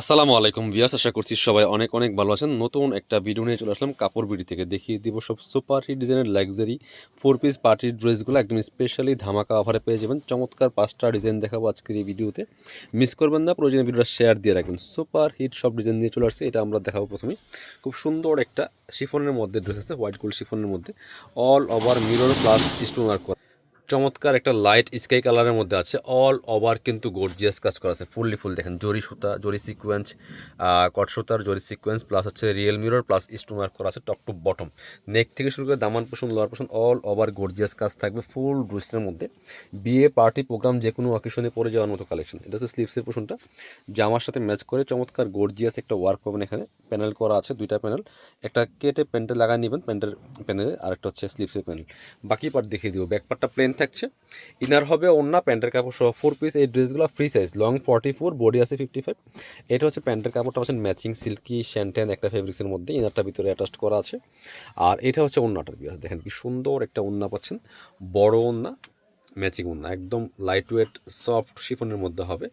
আসসালামু আলাইকুম ভিয়াস আশা করছি সবাই অনেক অনেক ভালো আছেন। নতুন একটা ভিডিও নিয়ে চলে আসলাম কাপড় বিড়ি থেকে। দেখিয়ে দিব সব সুপার হিট ডিজাইনের লাক্সারি ফোর পিস পার্টির ড্রেসগুলো একদম স্পেশালি ধামাকা অফারে পেয়ে যাবেন। চমৎকার পাঁচটা ডিজাইন দেখাবো আজকের এই ভিডিওতে মিস করবেন না, প্রয়োজনে ভিডিওটা শেয়ার দিয়ে রাখবেন। সুপার হিট সব ডিজাইন নিয়ে চলে আসছে, এটা আমরা দেখাবো প্রথমে। খুব সুন্দর একটা শিফনের মধ্যে ড্রেস আছে হোয়াইট গোল্ড শিফনের মধ্যে। All over mirror plus stone work করা। চমৎকার একটা লাইট স্কাই কালারের মধ্যে আছে। অল ওভার কিন্তু গর্জিয়াস কাজ করা আছে। ফুললি ফুল দেখেন, জরি সুতা, জরি সিকোয়েন্স কট সুতার জরি সিকোয়েন্স প্লাস হচ্ছে রিয়েল মিরর প্লাস ওয়ার্ক করা আছে টপ টু বটম নেক থেকে শুরু করে দামান পোষণ লোয়ার পোষণ অল ওভার গর্জিয়াস কাজ থাকবে ফুল ড্রেসের মধ্যে। বিয়ে পার্টি প্রোগ্রাম যে কোনো অকেশনে পরে যাওয়ার মতো কালেকশন এটা হচ্ছে স্লিপসের পোষণটা। জামার সাথে ম্যাচ করে চমৎকার গর্জিয়াস একটা ওয়ার্ক পাবেন এখানে। প্যানেল করা আছে, দুইটা প্যানেল একটা কেটে প্যান্টে লাগাই নেবেন প্যান্টের প্যানেলে আর একটা হচ্ছে স্লিপসের প্যানেল বাকি পার্ট দেখিয়ে দিব। ব্যাক পার্টটা প্লেন থাকছে। ইনার হবে অন্য প্যান্টের কাপড় সহ ফোর পিস এই ড্রেসগুলো free size long forty four body আছে ফিফটি ফাইভ এটা হচ্ছে প্যান্টের কাপড়টা পাচ্ছেন ম্যাচিং সিল্কি শ্যান্টেন একটা ফেব্রিক্সের মধ্যে। ইনারটা ভিতরে অ্যাটাচ করা আছে। আর এটা হচ্ছে অন্যটার বিয়াস। দেখেন কি সুন্দর একটা ওন্না পাচ্ছেন। বড় ওন্না ম্যাচিং ওন্না একদম লাইট ওয়েট সফট শিফনের মধ্যে হবে।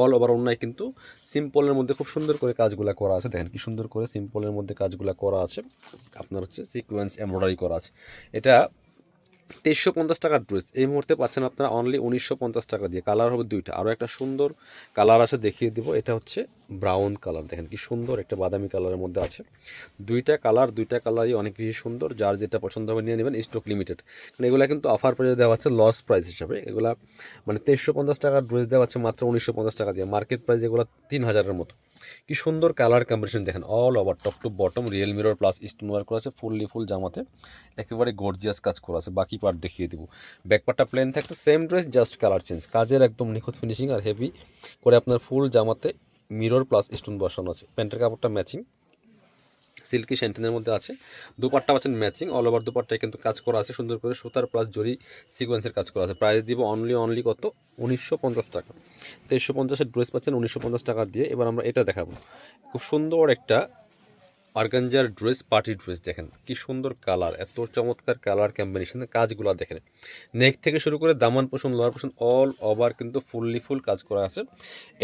অল ওভার ওন্নায় কিন্তু সিম্পলের মধ্যে খুব সুন্দর করে কাজগুলো করা আছে। দেখেন কি সুন্দর করে সিম্পলের মধ্যে কাজগুলো করা আছে। আপনার হচ্ছে সিকোয়েন্স এমব্রয়ডারি করা আছে। এটা তেইশশো পঞ্চাশ টাকার ড্রেস। এই মুহূর্তে পাচ্ছেন আপনারা অনলি উনিশশো পঞ্চাশ টাকা দিয়ে। কালার হবে দুইটা। আরও একটা সুন্দর কালার আছে দেখিয়ে দিব। এটা হচ্ছে ব্রাউন কালার দেখেন কি সুন্দর একটা বাদামি কালারের মধ্যে আছে। দুইটা কালার দুইটা কালারই অনেক বেশি সুন্দর। যার যেটা পছন্দ হবে নিয়ে নেবেন স্টক লিমিটেড কারণ এগুলো কিন্তু অফার প্রাইসে দেওয়া হচ্ছে লস প্রাইস হিসাবে। এগুলা মানে তেইশশো পঞ্চাশ টাকার ড্রেস দেওয়া হচ্ছে মাত্র উনিশশো পঞ্চাশ টাকা দিয়ে। মার্কেট প্রাইস এগুলো তিন হাজারের মতো। কি সুন্দর কালার কম্বিনেশন দেখেন all over top to bottom real mirror plus stone work করা আছে ফুললি ফুল জামাতে, একেবারে গর্জিয়াস কাজ করা আছে, বাকি পার্ট দেখিয়ে দেবো। ব্যাক পার্টটা প্লেন থাকছে same dress just colour change কাজের একদম নিখুঁত ফিনিশিং আর হেভি করে আপনার ফুল জামাতে মিরর প্লাস স্টোন বসানো আছে, প্যান্টের কাপড়টা ম্যাচিং সিল্কি শ্যান্টিনের মধ্যে আছে। দুপাট্টা পাচ্ছেন ম্যাচিং অল ওভার দুপাট্টায় কিন্তু কাজ করা আছে, সুন্দর করে সুতার প্লাস জরি সিকোয়েন্সের কাজ করা আছে। প্রাইস দিব অনলি অনলি কত? উনিশশো পঞ্চাশ টাকা। তেইশশো পঞ্চাশের ড্রেস পাচ্ছেন উনিশশো পঞ্চাশ টাকা দিয়ে। এবার আমরা এটা দেখাবো। খুব সুন্দর একটা অর্গানজার ড্রেস, পার্টি ড্রেস দেখেন। কি সুন্দর কালার, এত চমৎকার কালার কম্বিনেশন কাজগুলো দেখেন। নেক থেকে শুরু করে দামান portion, lower portion all over কিন্তু ফুললি ফুল কাজ করা আছে।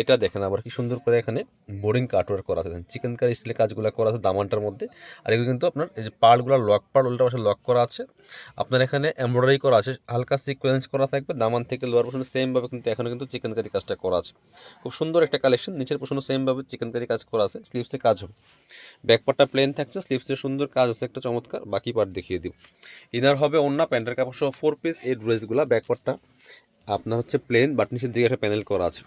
এটা দেখেন আবার কি সুন্দর করে এখানে বোরিং কাটওয়ার করা আছে। চিকেন কারি স্টাইলে কাজগুলো করা আছে দামানটার মধ্যে। আর এগুলো কিন্তু আপনার এই যে পার্টগুলো লক পার্ট উল্টা পাশে লক করা আছে। আপনার এখানে এমব্রয়ডারি করা আছে, হালকা সিকোয়েন্স করা থাকবে। দামান থেকে লোয়ার পোষণ সেমভাবে কিন্তু এখানে কিন্তু চিকেন কারি কাজটা করা আছে। খুব সুন্দর একটা কালেকশন নিচের পোষণও সেমভাবে চিকেন কারি কাজ করা আছে স্লিভসে কাজ হবে। ব্যাকপার্টটা প্লেন থাকছে স্লিপসে সুন্দর কাজ আছে, একটা চমৎকার, বাকি পার্ট দেখিয়ে দিব। ইনার হবে অন্য প্যান্টের কাপড় সহ ফোর পিস এই ড্রেসগুলো ব্যাকপার্টটা আপনার হচ্ছে প্লেন বাট নিচের দিকে একটা প্যানেল করা আছে।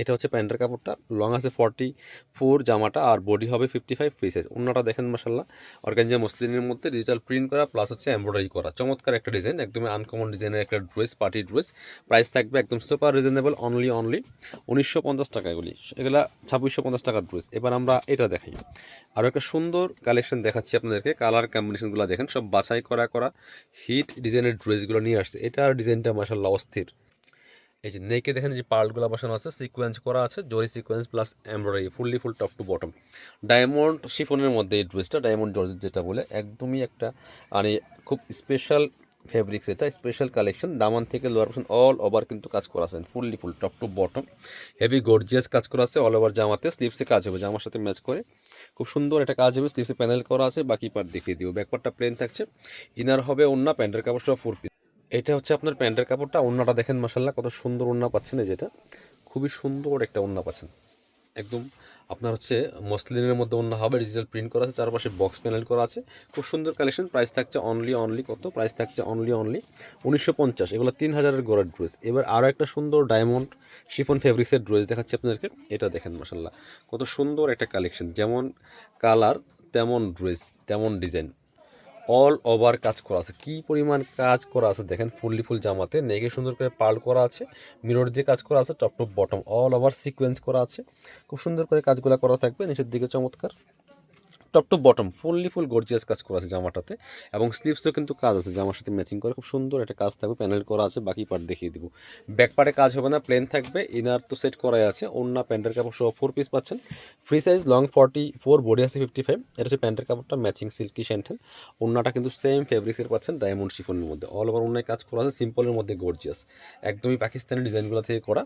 এটা হচ্ছে প্যান্টের কাপড়টা, লং আছে ফর্টি ফোর জামাটা আর বডি হবে ফিফটি ফাইভ ফ্রি সাইজ অন্যটা দেখেন মাসাল্লাহ অর্গানজা মসলিনের মধ্যে ডিজিটাল প্রিন্ট করা প্লাস হচ্ছে এমব্রয়ডারি করা। চমৎকার একটা ডিজাইন একদমই আনকমন ডিজাইনের একটা ড্রেস পার্টি ড্রেস প্রাইস থাকবে একদম সুপার রিজনেবল অনলি অনলি উনিশশো পঞ্চাশ টাকা এগুলি। এগুলা ছাব্বিশশো পঞ্চাশ টাকার ড্রেস এবার আমরা এটা দেখাই। আরও একটা সুন্দর কালেকশন দেখাচ্ছি আপনাদেরকে। কালার কম্বিনেশনগুলো দেখেন, সব বাছাই করা করা। হিট ডিজাইনের ড্রেসগুলো নিয়ে আসছে। এটার ডিজাইনটা মাসাল্লাহ অস্থির। এই যে নেকে দেখেন যে পার্টগুলো বসানো আছে সিকোয়েন্স করা আছে, জরি sequence plus embroidery fully full top to bottom diamond শিফনের মধ্যে এই ড্রেসটা ডায়মন্ড জর্জেট যেটা বলে, একদমই একটা মানে খুব স্পেশাল ফেব্রিক্স এটা স্পেশাল কালেকশন দামান থেকে লোয়ার পোর্শন অল ওভার কিন্তু কাজ করা আছে fully full top to bottom heavy gorgeous কাজ করা আছে অল ওভার জামাতে স্লিপসে কাজ হবে, জামার সাথে ম্যাচ করে। খুব সুন্দর একটা কাজ হবে স্লিপসে প্যানেল করা আছে, বাকি পার্ট দেখিয়ে দিও। ব্যাকপার্টটা প্লেন থাকছে। ইনার হবে অন্য প্যান্টের কাপড় সব ফোর পিস এটা হচ্ছে আপনার প্যান্টের কাপড়টা, ওন্নাটা দেখেন মাসাল্লাহ কত সুন্দর ওন্না পাচ্ছেন এই যেটা খুবই সুন্দর একটা ওন্না পাচ্ছেন। একদম আপনার হচ্ছে মসলিনের মধ্যে অন্য হবে ডিজিটাল প্রিন্ট করা আছে, চারপাশে বক্স প্যানেল করা আছে। খুব সুন্দর কালেকশন প্রাইস থাকছে অনলি অনলি কত? প্রাইস থাকছে অনলি অনলি উনিশশো পঞ্চাশ। এগুলো তিন হাজারের গোড়ার ড্রেস এবার আরও একটা সুন্দর ডায়মন্ড শিফন ফেব্রিক্সের ড্রেস দেখাচ্ছি আপনাদেরকে। এটা দেখেন মাসাল্লাহ কত সুন্দর একটা কালেকশন যেমন কালার তেমন ড্রেস তেমন ডিজাইন অল ওভার কাজ করা আছে। কি পরিমাণ কাজ করা আছে দেখেন, ফুললি ফুল জামাতে নেগে সুন্দর করে পাল করা আছে মিরর দিয়ে কাজ করা আছে top top bottom all over sequence করা আছে। খুব সুন্দর করে কাজগুলো করা থাকবে, নিচের দিকে চমৎকার। Top to bottom fully full gorgeous কাজ করা আছে জামাটাতে এবং স্লিভসও কিন্তু কাজ আছে। জামার সাথে ম্যাচিং করে খুব সুন্দর একটা কাজ থাকবে প্যানেল করা আছে, বাকি পার্ট দেখিয়ে দিব। ব্যাক পার্টে কাজ হবে না প্লেন থাকবে ইনার তো সেট করাই আছে। অন্য প্যান্টের কাপড় সহ ফোর পিস পাচ্ছেন। Free size long forty four body আছে ফিফটি ফাইভ এটা হচ্ছে প্যান্টের কাপড়টা ম্যাচিং সিল্কি স্যান্টেল অন্যটা কিন্তু সেম ফেব্রিক্সের পাচ্ছেন ডায়মন্ড শিফনের মধ্যে। অল ওভার অন্যায় কাজ করা আছে সিম্পলের মধ্যে গর্জিয়াস একদমই পাকিস্তানি ডিজাইনগুলো থেকে করা।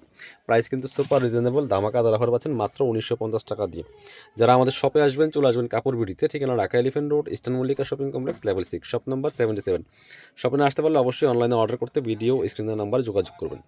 প্রাইস কিন্তু সুপার রিজনেবল দামাকা দর পাচ্ছেন মাত্র উনিশশো পঞ্চাশ টাকা দিয়ে। যারা আমাদের শপে আসবেন, চলে আসবেন কাপড় বিড়িতে ঠিকানা Dhaka Elephant Road, Eastern Mallika Shopping Complex, level six, shop number seventy seven শপে আসতে পারলে অবশ্যই অনলাইনে অর্ডার করতে ভিডিও স্ক্রিনের নাম্বার যোগাযোগ করবেন।